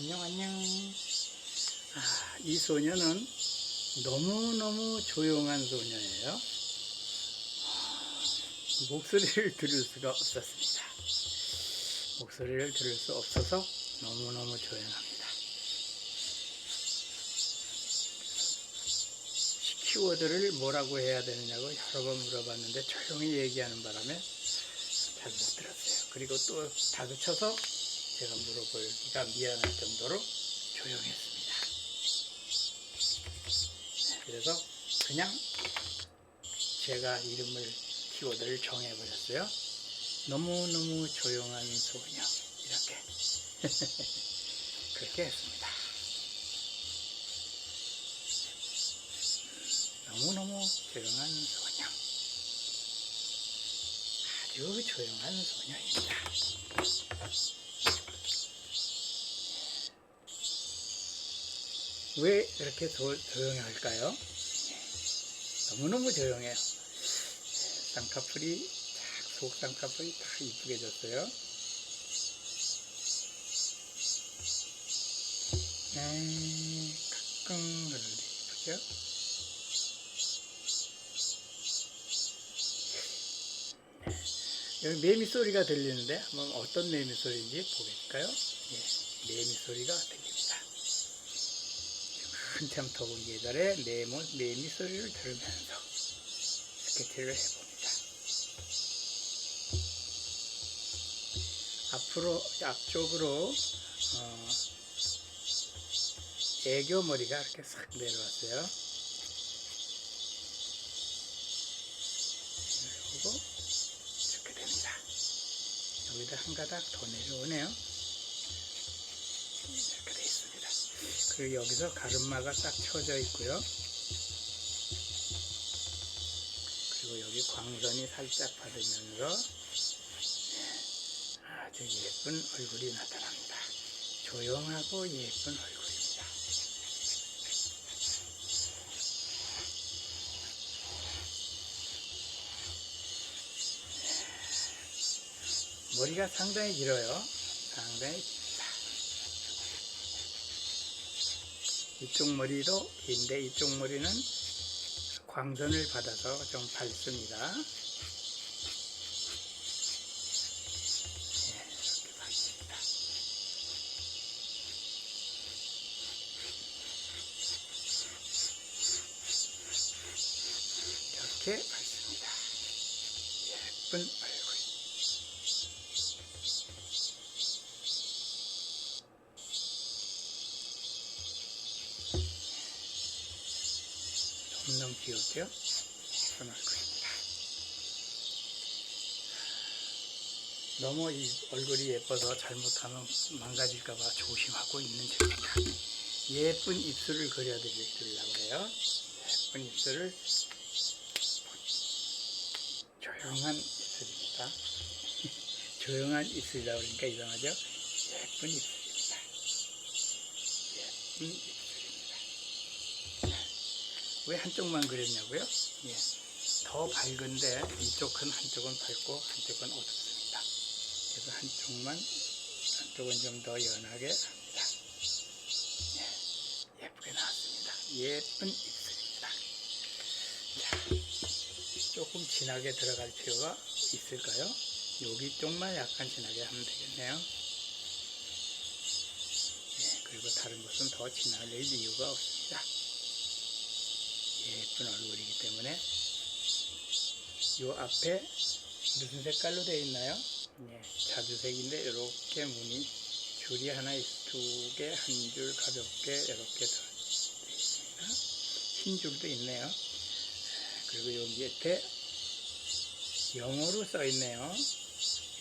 안녕 안녕. 아, 이 소녀는 너무너무 조용한 소녀예요. 목소리를 들을 수가 없었습니다. 목소리를 들을 수 없어서 너무너무 조용합니다. 키워드를 뭐라고 해야 되느냐고 여러 번 물어봤는데 조용히 얘기하는 바람에 잘 못 들었어요. 그리고 또 다그쳐서 제가 물어보기가 미안할 정도로 조용했습니다. 네, 그래서 그냥 제가 이름을 키워드를 정해버렸어요. 너무너무 조용한 소녀 이렇게 그렇게 했습니다. 너무너무 조용한 소녀 아주 조용한 소녀입니다. 왜 이렇게 조, 조용할까요? 너무너무 조용해요. 쌍꺼풀이 쫙, 속 쌍꺼풀이 다 이쁘게 졌어요. 네, 가끔 그러도 이쁘죠? 여기 매미 소리가 들리는데 한번 어떤 매미 소리인지 보겠까요? 예, 매미 소리가 들립니다. 한참 더운 계절에 매미, 매미 소리를 들으면서 스케치를 해봅니다. 앞으로 앞쪽으로 어, 애교 머리가 이렇게 싹 내려왔어요. 그리고 이렇게 됩니다. 여기다 한 가닥 더 내려오네요. 그리고 여기서 가르마가 딱 쳐져 있고요. 그리고 여기 광선이 살짝 받으면서 아주 예쁜 얼굴이 나타납니다. 조용하고 예쁜 얼굴입니다. 머리가 상당히 길어요. 상당히 깁니다. 이쪽 머리도 긴데 이쪽 머리는 광선을 받아서 좀 밝습니다. 예, 이렇게 밝습니다. 이렇게 밝습니다. 예쁜 얼굴. 너무너무 귀엽죠? 예쁜 얼굴입니다. 너무 이 얼굴이 예뻐서 잘못하면 망가질까봐 조심하고 있는 중입니다. 예쁜 입술을 그려드리려고 해요. 예쁜 입술을 조용한 입술입니다. 조용한 입술이라고 그러니까 이상하죠? 예쁜 입술입니다. 예쁜 입술입니다. 왜 한쪽만 그렸냐고요? 예. 더 밝은데 이쪽은 한쪽은 밝고 한쪽은 어둡습니다. 그래서 한쪽만 한쪽은 좀 더 연하게 합니다. 예. 예쁘게 나왔습니다. 예쁜 입술입니다. 자, 조금 진하게 들어갈 필요가 있을까요? 여기 쪽만 약간 진하게 하면 되겠네요. 예, 그리고 다른 곳은 더 진할 이유가 없습니다. 예쁜 얼굴이기 때문에 요 앞에 무슨 색깔로 되어 있나요? 예, 자주색인데 이렇게 무늬 줄이 하나 두 개, 한 줄 가볍게 이렇게 되어 있습니다. 흰 줄도 있네요. 그리고 여기 밑에 영어로 써 있네요.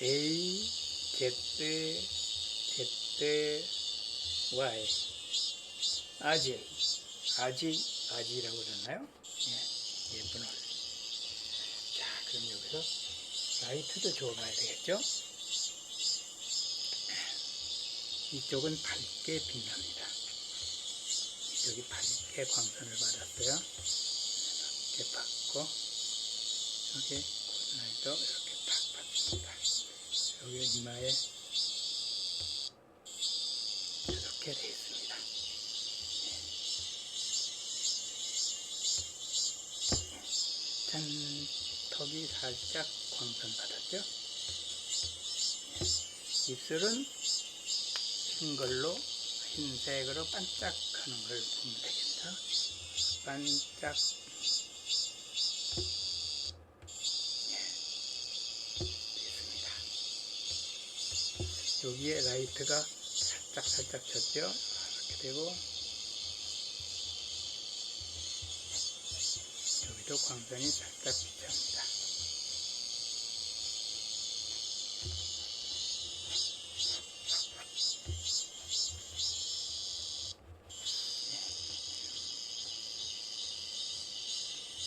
A, Z, Z, Y. 아질. 아지, 아지라고 그러나요? 예, 예쁜 얼굴. 자, 그럼 여기서 라이트도 줘봐야 되겠죠? 이쪽은 밝게 빛납니다. 이쪽이 밝게 광선을 받았어요. 밝게 받고, 여기 굿나잇도 이렇게 딱 받습니다. 여기 이마에 이렇게 이렇게 되어 있습니다. 턱이 살짝 광선 받았죠? 입술은 흰 걸로, 흰색으로 반짝하는 걸 보면 되겠다. 반짝. 예, 됐습니다. 여기에 라이트가 살짝 살짝 졌죠? 이렇게 되고 여기도 광선이 살짝 비찹니다.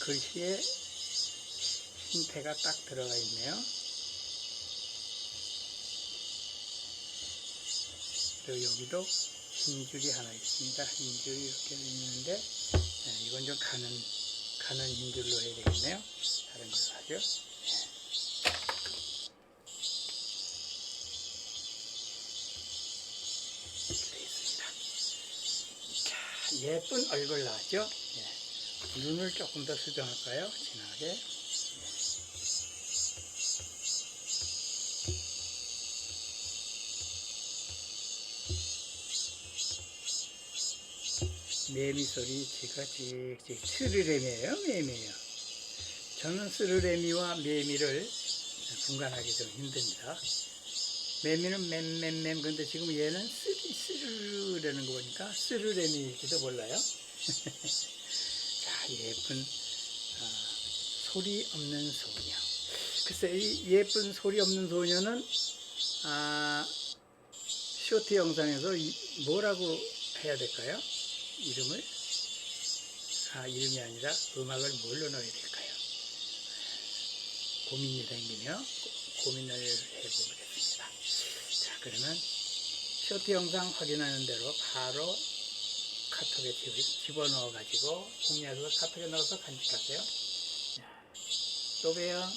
글씨에 힌트가 딱 들어가 있네요. 그리고 여기도 흰 줄이 하나 있습니다. 흰 줄이 이렇게 있는데 네, 이건 좀 가는 가는 흰 줄로 해야 되겠네요. 다른 걸로 하죠. 예쁜 얼굴 나왔죠? 예. 눈을 조금 더 수정할까요? 진하게. 매미 소리 제가 찍찍 스르레미예요 매미예요. 저는 스르레미와 매미를 분간하기 좀 힘듭니다. 매미는 맴맴맴 근데 지금 얘는 스르르라는 거 보니까 스르레미일지도 몰라요. 자 예쁜 아, 소리 없는 소녀. 글쎄 이 예쁜 소리 없는 소녀는 아, 쇼트 영상에서 이- 뭐라고 해야 될까요? 이름을 아 이름이 아니라 음악을 뭘로 넣어야 될까요? 고민이 생기며 고- 고민을 해보겠습니다. 자 그러면 쇼트 영상 확인하는 대로 바로 카톡에 집- 집어넣어 가지고 공유해서 카톡에 넣어서 간직하세요. 자, 또 봬요.